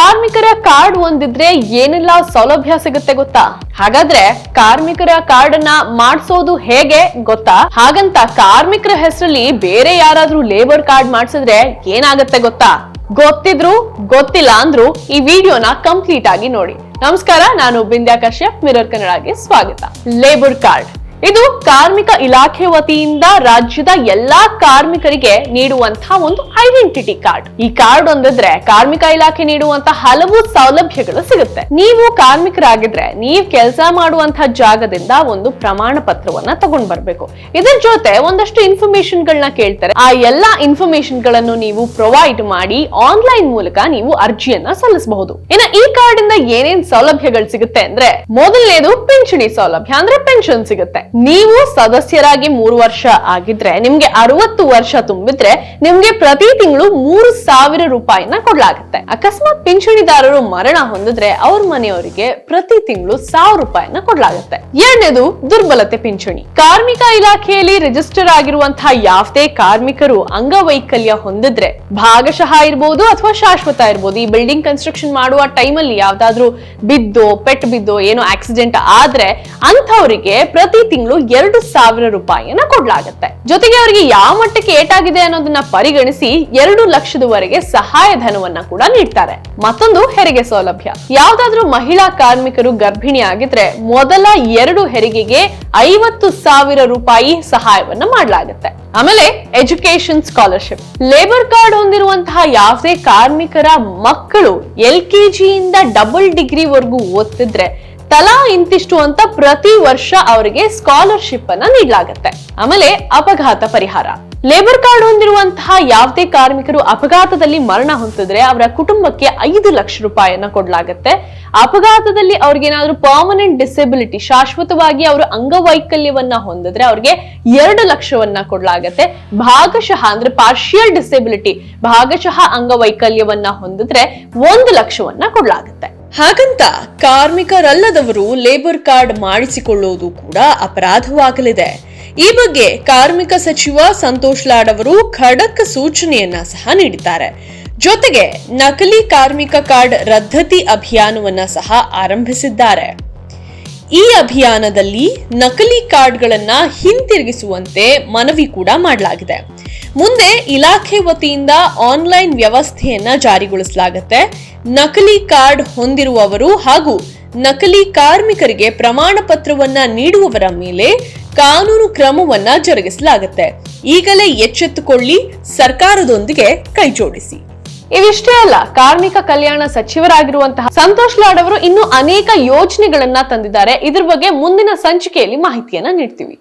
ಕಾರ್ಮಿಕರ ಕಾರ್ಡ್ ಒಂದಿದ್ರೆ ಏನೆಲ್ಲ ಸೌಲಭ್ಯ ಸಿಗುತ್ತೆ ಗೊತ್ತಾ? ಹಾಗಾದ್ರೆ ಕಾರ್ಮಿಕರ ಕಾರ್ಡ್ ಅನ್ನ ಮಾಡಿಸೋದು ಹೇಗೆ ಗೊತ್ತಾ? ಹಾಗಂತ ಕಾರ್ಮಿಕರ ಹೆಸರಲ್ಲಿ ಬೇರೆ ಯಾರಾದ್ರೂ ಲೇಬರ್ ಕಾರ್ಡ್ ಮಾಡಿಸಿದ್ರೆ ಏನಾಗತ್ತೆ ಗೊತ್ತಾ? ಗೊತ್ತಿದ್ರು, ಗೊತ್ತಿಲ್ಲ ಅಂದ್ರು ಈ ವಿಡಿಯೋನ ಕಂಪ್ಲೀಟ್ ಆಗಿ ನೋಡಿ. ನಮಸ್ಕಾರ, ನಾನು ಬಿಂದ್ಯಾ ಕಶ್ಯಪ್ ಮಿರರ್ ಕನ್ನಡಗೆ ಸ್ವಾಗತ. Labour card. ಇದು ಕಾರ್ಮಿಕ ಇಲಾಖೆ ವತಿಯಿಂದ ರಾಜ್ಯದ ಎಲ್ಲಾ ಕಾರ್ಮಿಕರಿಗೆ ನೀಡುವಂತಹ ಒಂದು ಐಡೆಂಟಿಟಿ ಕಾರ್ಡ್ ಈ ಕಾರ್ಡ್ ಒಂದಿದ್ರೆ ಕಾರ್ಮಿಕ ಇಲಾಖೆ ನೀಡುವಂತಹ ಹಲವು ಸೌಲಭ್ಯಗಳು ಸಿಗುತ್ತೆ. ನೀವು ಕಾರ್ಮಿಕರಾಗಿದ್ರೆ ನೀವು ಕೆಲಸ ಮಾಡುವಂತಹ ಜಾಗದಿಂದ ಒಂದು ಪ್ರಮಾಣ ಪತ್ರವನ್ನ ತಗೊಂಡ್ ಬರ್ಬೇಕು. ಇದ್ರ ಜೊತೆ ಒಂದಷ್ಟು ಇನ್ಫಾರ್ಮೇಶನ್ ಗಳನ್ನ ಕೇಳ್ತಾರೆ. ಆ ಎಲ್ಲಾ ಇನ್ಫಾರ್ಮೇಶನ್ಗಳನ್ನು ನೀವು ಪ್ರೊವೈಡ್ ಮಾಡಿ ಆನ್ಲೈನ್ ಮೂಲಕ ನೀವು ಅರ್ಜಿಯನ್ನ ಸಲ್ಲಿಸಬಹುದು. ಇನ್ನು ಈ ಕಾರ್ಡ್ ಇಂದ ಏನೇನ್ ಸೌಲಭ್ಯಗಳು ಸಿಗುತ್ತೆ ಅಂದ್ರೆ ಮೊದಲನೇದು ಪಿಂಚಣಿ ಸೌಲಭ್ಯ ಅಂದ್ರೆ ಪೆನ್ಷನ್ ಸಿಗುತ್ತೆ. ನೀವು ಸದಸ್ಯರಾಗಿ ಮೂರು ವರ್ಷ ಆಗಿದ್ರೆ, ನಿಮ್ಗೆ ಅರವತ್ತು ವರ್ಷ ತುಂಬಿದ್ರೆ, ನಿಮ್ಗೆ ಪ್ರತಿ ತಿಂಗಳು ಮೂರು ಸಾವಿರ ರೂಪಾಯಿನ ಕೊಡ್ಲಾಗುತ್ತೆ. ಅಕಸ್ಮಾತ್ ಪಿಂಚಣಿದಾರರು ಮರಣ ಹೊಂದಿದ್ರೆ ಅವ್ರ ಮನೆಯವರಿಗೆ ಪ್ರತಿ ತಿಂಗಳು ಸಾವಿರ ರೂಪಾಯಿನ ಕೊಡಲಾಗುತ್ತೆ. ಎರಡನೇದು ದುರ್ಬಲತೆ ಪಿಂಚಣಿ. ಕಾರ್ಮಿಕ ಇಲಾಖೆಯಲ್ಲಿ ರಿಜಿಸ್ಟರ್ ಆಗಿರುವಂತಹ ಯಾವುದೇ ಕಾರ್ಮಿಕರು ಅಂಗವೈಕಲ್ಯ ಹೊಂದಿದ್ರೆ, ಭಾಗಶಃ ಇರ್ಬೋದು ಅಥವಾ ಶಾಶ್ವತ ಇರ್ಬೋದು, ಈ ಬಿಲ್ಡಿಂಗ್ ಕನ್ಸ್ಟ್ರಕ್ಷನ್ ಮಾಡುವ ಟೈಮಲ್ಲಿ ಯಾವ್ದಾದ್ರು ಬಿದ್ದೋ ಪೆಟ್ ಬಿದ್ದೋ, ಏನೋ ಆಕ್ಸಿಡೆಂಟ್ ಆದ್ರೆ ಅಂಥವರಿಗೆ ಪ್ರತಿ ಎರಡು ಸಾವಿರ ರೂಪಾಯಿಯನ್ನ ಕೊಡ್ಲಾಗತ್ತೆ. ಜೊತೆಗೆ ಅವರಿಗೆ ಯಾವ ಮಟ್ಟಕ್ಕೆ ಏಟಾಗಿದೆ ಅನ್ನೋದನ್ನ ಪರಿಗಣಿಸಿ ಎರಡು ಲಕ್ಷದವರೆಗೆ ಸಹಾಯ ಧನವನ್ನ ಕೂಡ ನೀಡ್ತಾರೆ. ಮತ್ತೊಂದು ಹೆರಿಗೆ ಸೌಲಭ್ಯ. ಯಾವ್ದಾದ್ರೂ ಮಹಿಳಾ ಕಾರ್ಮಿಕರು ಗರ್ಭಿಣಿ ಆಗಿದ್ರೆ ಮೊದಲ ಎರಡು ಹೆರಿಗೆಗೆ ಐವತ್ತು ಸಾವಿರ ರೂಪಾಯಿ ಸಹಾಯವನ್ನ ಮಾಡಲಾಗುತ್ತೆ. ಆಮೇಲೆ ಎಜುಕೇಶನ್ ಸ್ಕಾಲರ್ಶಿಪ್. ಲೇಬರ್ ಕಾರ್ಡ್ ಹೊಂದಿರುವಂತಹ ಯಾವುದೇ ಕಾರ್ಮಿಕರ ಮಕ್ಕಳು ಎಲ್ ಇಂದ ಡಬಲ್ ಡಿಗ್ರಿ ವರೆಗೂ ಓದ್ತಿದ್ರೆ ತಲಾ ಇಂತಿಷ್ಟು ಅಂತ ಪ್ರತಿ ವರ್ಷ ಅವರಿಗೆ ಸ್ಕಾಲರ್ಶಿಪ್ ಅನ್ನ ನೀಡಲಾಗುತ್ತೆ. ಆಮೇಲೆ ಅಪಘಾತ ಪರಿಹಾರ. ಲೇಬರ್ ಕಾರ್ಡ್ ಹೊಂದಿರುವಂತಹ ಯಾವುದೇ ಕಾರ್ಮಿಕರು ಅಪಘಾತದಲ್ಲಿ ಮರಣ ಹೊಂದಿದ್ರೆ ಅವರ ಕುಟುಂಬಕ್ಕೆ ಐದು ಲಕ್ಷ ರೂಪಾಯಿಯನ್ನ ಕೊಡಲಾಗುತ್ತೆ. ಅಪಘಾತದಲ್ಲಿ ಅವ್ರಿಗೇನಾದ್ರೂ ಪರ್ಮನೆಂಟ್ ಡಿಸೆಬಿಲಿಟಿ ಶಾಶ್ವತವಾಗಿ ಅವರು ಅಂಗವೈಕಲ್ಯವನ್ನ ಹೊಂದಿದ್ರೆ ಅವ್ರಿಗೆ ಎರಡು ಲಕ್ಷವನ್ನ ಕೊಡಲಾಗತ್ತೆ. ಭಾಗಶಃ ಅಂದ್ರೆ ಪಾರ್ಶಿಯಲ್ ಡಿಸೆಬಿಲಿಟಿ ಭಾಗಶಃ ಅಂಗವೈಕಲ್ಯವನ್ನ ಹೊಂದಿದ್ರೆ ಒಂದು ಲಕ್ಷವನ್ನ ಕೊಡಲಾಗುತ್ತೆ. ಹಾಗಂತ ಕಾರ್ಮಿಕರಲ್ಲದವರು ಲೇಬರ್ ಕಾರ್ಡ್ ಮಾಡಿಸಿಕೊಳ್ಳುವುದು ಕೂಡ ಅಪರಾಧವಾಗಲಿದೆ. ಈ ಬಗ್ಗೆ ಕಾರ್ಮಿಕ ಸಚಿವ ಸಂತೋಷ್ ಲಾಡ್ ಅವರು ಖಡಕ್ ಸೂಚನೆಯನ್ನ ಸಹ ನೀಡಿದ್ದಾರೆ. ಜೊತೆಗೆ ನಕಲಿ ಕಾರ್ಮಿಕ ಕಾರ್ಡ್ ರದ್ದತಿ ಅಭಿಯಾನವನ್ನ ಸಹ ಆರಂಭಿಸಿದ್ದಾರೆ. ಈ ಅಭಿಯಾನದಲ್ಲಿ ನಕಲಿ ಕಾರ್ಡ್ಗಳನ್ನು ಹಿಂತಿರುಗಿಸುವಂತೆ ಮನವಿ ಕೂಡ ಮಾಡಲಾಗಿದೆ. ಮುಂದೆ ಇಲಾಖೆ ವತಿಯಿಂದ ಆನ್ಲೈನ್ ವ್ಯವಸ್ಥೆಯನ್ನ ಜಾರಿಗೊಳಿಸಲಾಗುತ್ತೆ. ನಕಲಿ ಕಾರ್ಡ್ ಹೊಂದಿರುವವರು ಹಾಗೂ ನಕಲಿ ಕಾರ್ಮಿಕರಿಗೆ ಪ್ರಮಾಣ ಪತ್ರವನ್ನ ನೀಡುವವರ ಮೇಲೆ ಕಾನೂನು ಕ್ರಮವನ್ನ ಜರುಗಿಸಲಾಗುತ್ತೆ. ಈಗಲೇ ಎಚ್ಚೆತ್ತುಕೊಳ್ಳಿ, ಸರ್ಕಾರದೊಂದಿಗೆ ಕೈಜೋಡಿಸಿ. ಇವಿಷ್ಟೇ ಅಲ್ಲ, ಕಾರ್ಮಿಕ ಕಲ್ಯಾಣ ಸಚಿವರಾಗಿರುವಂತಹ ಸಂತೋಷ್ ಲಾಡ್ ಅವರು ಇನ್ನು ಅನೇಕ ಯೋಜನೆಗಳನ್ನ ತಂದಿದ್ದಾರೆ. ಇದ್ರ ಬಗ್ಗೆ ಮುಂದಿನ ಸಂಚಿಕೆಯಲ್ಲಿ ಮಾಹಿತಿಯನ್ನ ನೀಡ್ತೀವಿ.